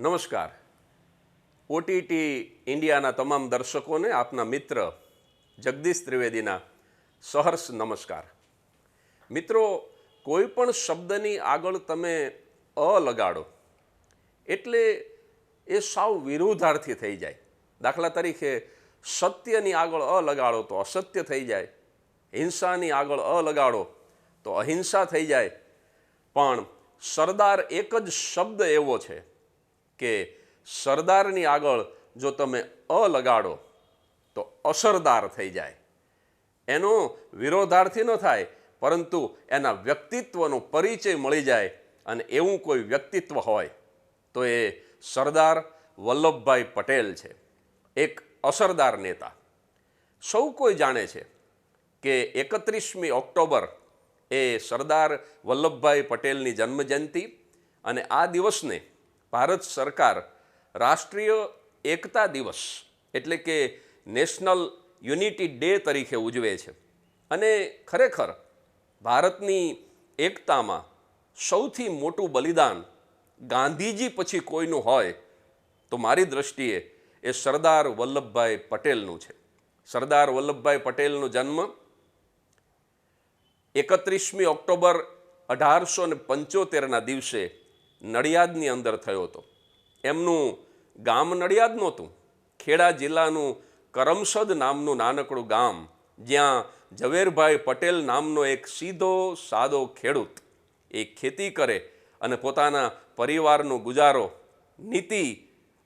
નમસ્કાર. ઓટીટી ઇન્ડિયાના તમામ દર્શકોને આપના મિત્ર જગદીશ ત્રિવેદીના સહર્ષ નમસ્કાર. મિત્રો, કોઈ પણ શબ્દની આગળ તમે અ લગાડો, એટલે એ સાવ વિરુદ્ધાર્થી થઈ જાય. દાખલા તરીકે, સત્યની આગળ અ લગાડો તો અસત્ય થઈ જાય. હિંસાની આગળ અ લગાડો તો અહિંસા થઈ જાય. પણ સરદાર એક જ શબ્દ એવો છે કે સરદારની આગળ જો તમે અ લગાડો તો અસરદાર થઈ જાય. એનો વિરોધાર્થી ન થાય, પરંતુ એના વ્યક્તિત્વનો પરિચય મળી જાય અને એવું કોઈ વ્યક્તિત્વ હોય, તો એ સરદાર વલ્લભભાઈ પટેલ છે, એક અસરદાર નેતા. સૌ કોઈ જાણે છે કે એકત્રીસમી ઓક્ટોબર એ સરદાર વલ્લભભાઈ પટેલની જન્મજયંતિ અને આ દિવસને ભારત સરકાર રાષ્ટ્રીય એકતા દિવસ એટલે કે નેશનલ યુનિટી ડે તરીકે ઉજવે છે. અને ખરેખર ભારતની એકતામાં સૌથી મોટું બલિદાન ગાંધીજી પછી કોઈનું હોય તો મારી દ્રષ્ટિએ એ સરદાર વલ્લભભાઈ પટેલનું છે. સરદાર વલ્લભભાઈ પટેલનો જન્મ એકત્રીસમી ઓક્ટોબર અઢારસો ને પંચોતેરના દિવસે નડિયાદની અંદર થયો હતો. એમનું ગામ નડિયાદ નહોતું. ખેડા જિલ્લાનું કરમસદ નામનું નાનકડું ગામ, જ્યાં ઝવેરભાઈ પટેલ નામનો એક સીધો સાદો ખેડૂત, એ ખેતી કરે અને પોતાના પરિવારનો ગુજારો, નીતિ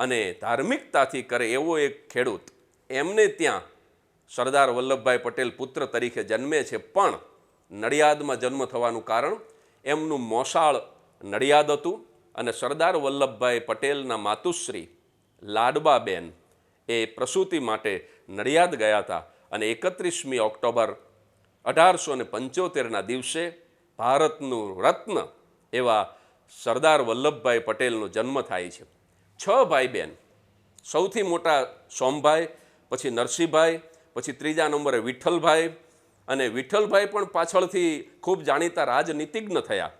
અને ધાર્મિકતાથી કરે એવો એક ખેડૂત. એમને ત્યાં સરદાર વલ્લભભાઈ પટેલ પુત્ર તરીકે જન્મે છે, પણ નડિયાદમાં જન્મ થવાનું કારણ એમનું મોસાળ નડિયાદ હતું અને સરદાર વલ્લભભાઈ પટેલના માતુશ્રી લાડબાબેન એ પ્રસૂતિ માટે નડિયાદ ગયા હતા અને એકત્રીસમી ઓક્ટોબર અઢારસો ને પંચોતેરના દિવસે ભારતનું રત્ન એવા સરદાર વલ્લભભાઈ પટેલનો જન્મ થાય છે. છ ભાઈ બહેન સૌથી મોટા સોમભાઈ, પછી નરસિંહભાઈ, પછી ત્રીજા નંબરે વિઠ્ઠલભાઈ અને વિઠ્ઠલભાઈ પણ પાછળથી ખૂબ જાણીતા રાજનીતિજ્ઞ થયા.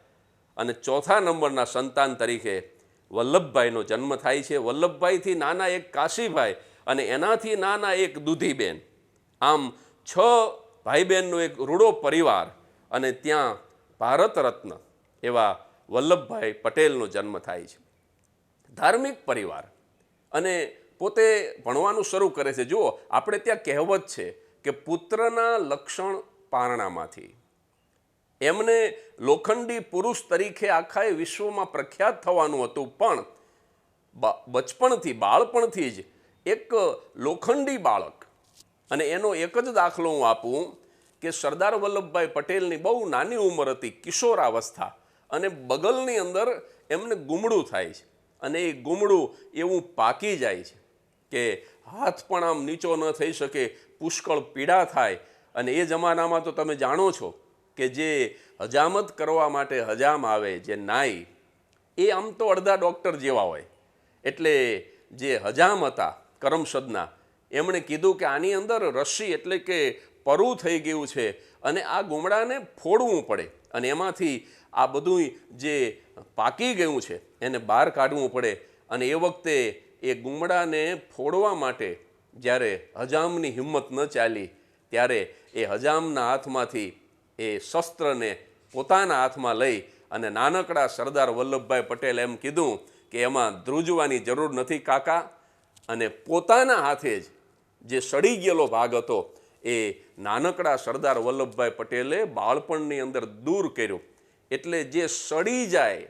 અને ચોથા નંબરના સંતાન તરીકે વલ્લભભાઈનો જન્મ થાય છે. વલ્લભભાઈથી નાના એક કાશીભાઈ અને એનાથી નાના એક દૂધીબેન. આમ છ ભાઈ બહેનનો એક રૂડો પરિવાર અને ત્યાં ભારત રત્ન એવા વલ્લભભાઈ પટેલનો જન્મ થાય છે. ધાર્મિક પરિવાર અને પોતે ભણવાનું શરૂ કરે છે. જુઓ, આપણે ત્યાં કહેવત છે કે પુત્રના લક્ષણ પારણામાંથી. એમને લોખંડી પુરુષ તરીકે આખા વિશ્વમાં પ્રખ્યાત થવાનું હતું. પણ બચપણથી, બાળપણથી જ એક લોખંડી બાળક. અને એનો એક જ દાખલો હું આપું કે સરદાર વલ્લભભાઈ પટેલની બહુ નાની ઉંમર હતી, કિશોરાવસ્થા. અને બગલની અંદર એમને ગુમડું થાય છે. અને એ ગુમડું એવું પાકી જાય છે કે હાથ પણ આમ નીચો ન થઈ શકે, પુષ્કળ પીડા થાય. અને એ જમાનામાં તો તમે જાણો છો કે જે હજામત કરવા માટે હજામ આવે, જે નાઈ, એ આમ તો અડધા ડૉક્ટર જેવા હોય. એટલે જે હજામ હતા કરમસદના, એમણે કીધું કે આની અંદર રસી એટલે કે પરું થઈ ગયું છે અને આ ગુમડાને ફોડવું પડે અને એમાંથી આ બધું જે પાકી ગયું છે એને બહાર કાઢવું પડે અને એ વખતે એ ગુમડાને ફોડવા માટે જ્યારે હજામની હિંમત ન ચાલી, ત્યારે એ હજામના હાથમાંથી એ શસ્ત્રને પોતાના હાથમાં લઈ અને નાનકડા સરદાર વલ્લભભાઈ પટેલ એમ કીધું કે એમાં ધ્રુજવાની જરૂર નથી કાકા. અને પોતાના હાથે જ જે સડી ગયેલો ભાગ હતો એ નાનકડા સરદાર વલ્લભભાઈ પટેલે બાળપણની અંદર દૂર કર્યો. એટલે જે સડી જાય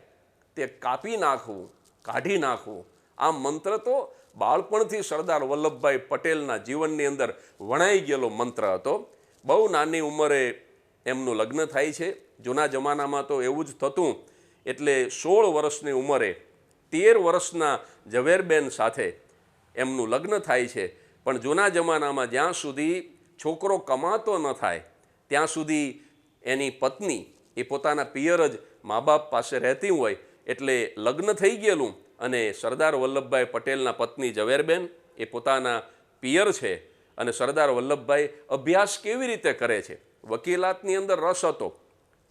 તે કાપી નાખવું, કાઢી નાખવું. આ મંત્ર તો બાળપણથી સરદાર વલ્લભભાઈ પટેલના જીવનની અંદર વણાઈ ગયેલો મંત્ર હતો. બહુ નાની ઉંમરે એમનું લગ્ન થાય છે. જૂના જમાનામાં તો એવું જ થતું એટલે સોળ વર્ષની ઉંમરે તેર વર્ષના ઝવેરબેન સાથે એમનું લગ્ન થાય છે. પણ જૂના જમાનામાં જ્યાં સુધી છોકરો કમાતો ન થાય, ત્યાં સુધી એની પત્ની એ પોતાના પિયર જ મા બાપ પાસે રહેતી હોય એટલે લગ્ન થઈ ગયેલું અને સરદાર વલ્લભભાઈ પટેલના પત્ની ઝવેરબેન એ પોતાના પિયર છે અને સરદાર વલ્લભભાઈ અભ્યાસ કેવી રીતે કરે છે? વકીલાતની અંદર રસ હતો.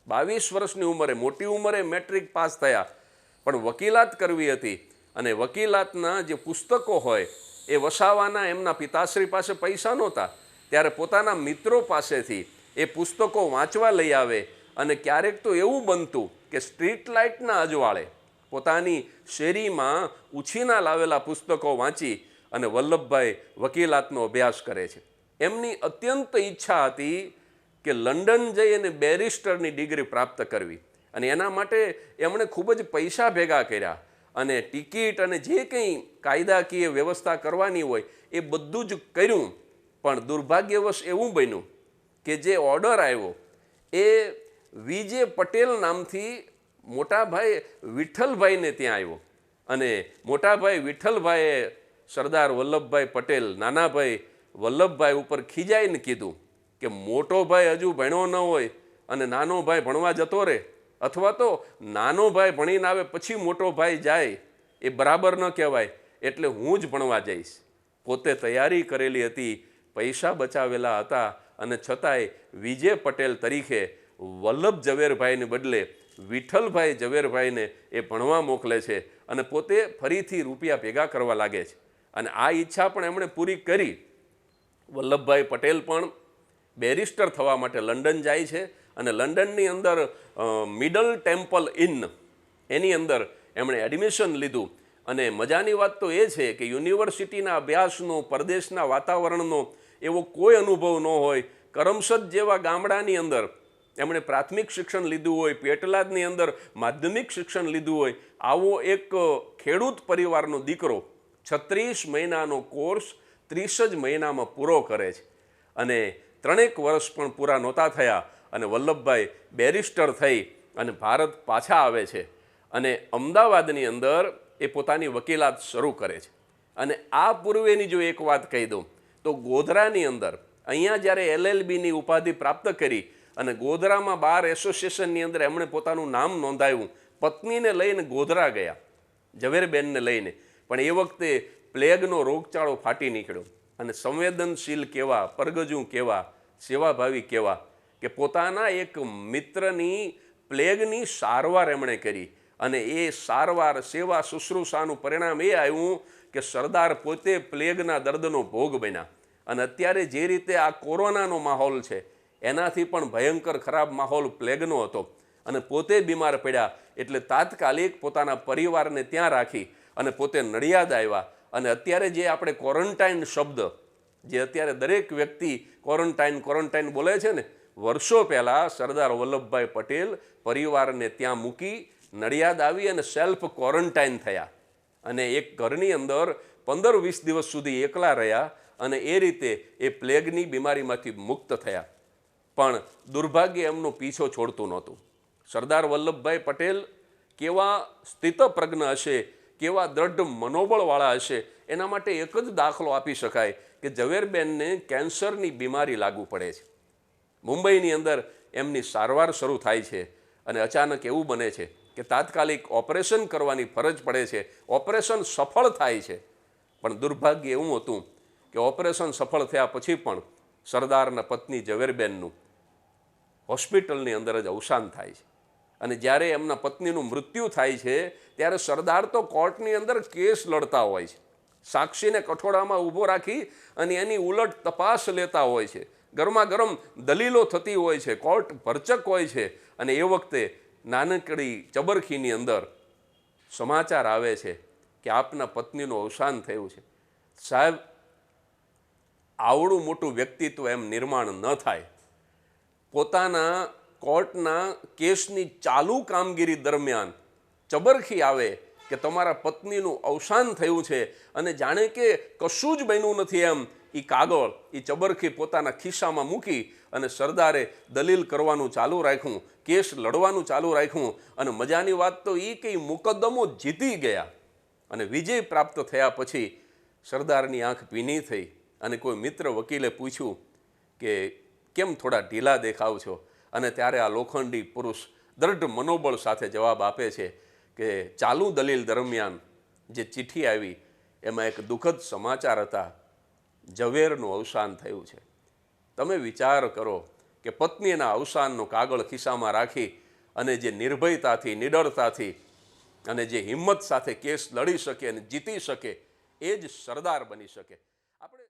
બાવીસ વર્ષની ઉંમરે, મોટી ઉંમરે મેટ્રિક પાસ થયા. પણ વકીલાત કરવી હતી અને વકીલાતના જે પુસ્તકો હોય, એ વસાવાના એમના પિતાશ્રી પાસે પૈસા નહોતા. ત્યારે પોતાના મિત્રો પાસેથી એ પુસ્તકો વાંચવા લઈ આવે અને ક્યારેક તો એવું બનતું કે સ્ટ્રીટ લાઇટના અજવાળે પોતાની શેરીમાં ઉછીના લાવેલા પુસ્તકો વાંચી અને વલ્લભભાઈ વકીલાતનો અભ્યાસ કરે છે. એમની અત્યંત ઈચ્છા હતી કે લંડન જઈ અને બેરિસ્ટરની ડિગ્રી પ્રાપ્ત કરવી. અને એના માટે એમણે ખૂબ જ પૈસા ભેગા કર્યા. અને ટિકિટ અને જે કંઈ કાયદાકીય વ્યવસ્થા કરવાની હોય એ બધું જ કર્યું. પણ દુર્ભાગ્યવશ એવું બન્યું કે જે ઓર્ડર આવ્યો એ વિજય પટેલ નામથી મોટાભાઈ વિઠ્ઠલભાઈને ત્યાં આવ્યો. અને મોટાભાઈ વિઠ્ઠલભાઈએ સરદાર વલ્લભભાઈ પટેલ, નાનાભાઈ વલ્લભભાઈ ઉપર ખીજાઈને કીધું કે મોટો ભાઈ હજુ ભણ્યો ન હોય અને નાનો ભાઈ ભણવા જતો રહે, અથવા તો નાનો ભાઈ ભણીને આવે પછી મોટો ભાઈ જાય, એ બરાબર ન કહેવાય, એટલે હું જ ભણવા જઈશ. પોતે તૈયારી કરેલી હતી, પૈસા બચાવેલા હતા અને છતાંય વિજય પટેલ તરીકે વલ્લભ ઝવેરભાઈને બદલે વિઠ્ઠલભાઈ ઝવેરભાઈને એ ભણવા મોકલે છે અને પોતે ફરીથી રૂપિયા ભેગા કરવા લાગે છે. અને આ ઈચ્છા પણ એમણે પૂરી કરી. વલ્લભભાઈ પટેલ પણ બેરિસ્ટર થવા માટે લંડન જાય છે અને લંડનની અંદર મિડલ ટેમ્પલ ઇન એની અંદર એમણે એડમિશન લીધું. અને મજાની વાત તો એ છે કે યુનિવર્સિટીના અભ્યાસનો, પરદેશના વાતાવરણનો એવો કોઈ અનુભવ ન હોય. કરમસદ જેવા ગામડાની અંદર એમણે પ્રાથમિક શિક્ષણ લીધું હોય, પેટલાદની અંદર માધ્યમિક શિક્ષણ લીધું હોય. આવો એક ખેડૂત પરિવારનો દીકરો છત્રીસ મહિનાનો કોર્સ ત્રીસ જ મહિનામાં પૂરો કરે છે. અને ત્રણેક વર્ષ પણ પૂરા નહોતા થયા અને વલ્લભભાઈ બેરિસ્ટર થઈ અને ભારત પાછા આવે છે. અને અમદાવાદની અંદર એ પોતાની વકીલાત શરૂ કરે છે. અને આ પૂર્વેની જો એક વાત કહી દઉં, તો ગોધરાની અંદર અહીંયા જ્યારે એલએલબીની ઉપાધિ પ્રાપ્ત કરી અને ગોધરામાં બાર એસોસિએશનની અંદર એમણે પોતાનું નામ નોંધાવ્યું પત્નીને લઈને ગોધરા ગયા, ઝવેરબેનને લઈને. પણ એ વખતે પ્લેગનો રોગચાળો ફાટી નીકળ્યો અને સંવેદનશીલ કેવા, પરગજું કેવા સેવાભાવી કહેવા કે પોતાના એક મિત્રની પ્લેગની સારવાર એમણે કરી અને એ સારવાર સેવા શુશ્રૂષાનું પરિણામ એ આવ્યું કે સરદાર પોતે પ્લેગના દર્દનો ભોગ બન્યા. અને અત્યારે જે રીતે આ કોરોનાનો માહોલ છે, એનાથી પણ ભયંકર ખરાબ માહોલ પ્લેગનો હતો. અને પોતે બીમાર પડ્યા એટલે તાત્કાલિક પોતાના પરિવારને ત્યાં રાખી અને પોતે નડિયાદ આવ્યા. અને અત્યારે જે આપણે ક્વોરન્ટાઇન શબ્દ જે અત્યારે દરેક વ્યક્તિ ક્વોરન્ટાઇન ક્વોરન્ટાઇન બોલે છે ને, વર્ષો પહેલાં સરદાર વલ્લભભાઈ પટેલ પરિવારને ત્યાં મૂકી નડિયાદ આવી અને સેલ્ફ ક્વોરન્ટાઇન થયા. અને એક ઘરની અંદર પંદર વીસ દિવસ સુધી એકલા રહ્યા અને એ રીતે એ પ્લેગની બીમારીમાંથી મુક્ત થયા. પણ દુર્ભાગ્ય એમનો પીછો છોડતું નહોતું. સરદાર વલ્લભભાઈ પટેલ કેવા સ્થિતપ્રજ્ઞ હશે, કેવા દ્રઢ મનોબળવાળા હશે એના માટે એક જ દાખલો આપી શકાય કે ઝવેરબેનને કેન્સરની બીમારી લાગુ પડે છે. મુંબઈની અંદર એમની સારવાર શરૂ થાય છે અને અચાનક એવું બને છે કે તાત્કાલિક ઓપરેશન કરવાની ફરજ પડે છે. ઓપરેશન સફળ થાય છે. પણ દુર્ભાગ્ય એવું હતું કે ઓપરેશન સફળ થયા પછી પણ સરદારના પત્ની ઝવેરબેનનું હોસ્પિટલની અંદર જ અવસાન થાય છે. અને જ્યારે એમના પત્નીનું મૃત્યુ થાય છે, ત્યારે સરદાર તો કોર્ટની અંદર કેસ લડતા હોય છે. સાક્ષીને કઠોળામાં ઊભો રાખી અને એની ઉલટ તપાસ લેતા હોય છે. ગરમા ગરમ દલીલો થતી હોય છે, કોર્ટ ભરચક હોય છે અને એ વખતે નાનકડી ચબરખીની અંદર સમાચાર આવે છે કે આપના પત્નીનું અવસાન થયું છે. સાહેબ, આવડું મોટું વ્યક્તિત્વ એમ નિર્માણ ન થાય. પોતાના કોર્ટના કેસની ચાલુ કામગીરી દરમિયાન ચબરખી આવે કે તમારા પત્નીનું અવસાન થયું છે અને જાણે કે કશું જ બન્યું નથી એમ એ કાગળ એ ચબરખી પોતાના ખિસ્સામાં મૂકી અને સરદારે દલીલ કરવાનું ચાલુ રાખ્યું, કેસ લડવાનું ચાલુ રાખ્યું અને મજાની વાત તો એ કંઈ મુકદ્દમો જીતી ગયા. અને વિજય પ્રાપ્ત થયા પછી સરદારની આંખ ભીની થઈ અને કોઈ મિત્ર વકીલે પૂછ્યું કે કેમ થોડા ઢીલા દેખાવ છો? અને ત્યારે આ લોખંડી પુરુષ દ્રઢ મનોબળ સાથે જવાબ આપે છે કે ચાલુ દલીલ દરમિયાન જે ચિઠ્ઠી આવી, એમાં એક દુઃખદ સમાચાર હતા. ઝવેરનું અવસાન થયું છે. તમે વિચાર કરો કે પત્નીના અવસાનનો કાગળ ખિસ્સામાં રાખી અને જે નિર્ભયતાથી, નિડરતાથી અને જે હિંમત સાથે કેસ લડી શકે અને જીતી શકે, એ જ સરદાર બની શકે. આપણે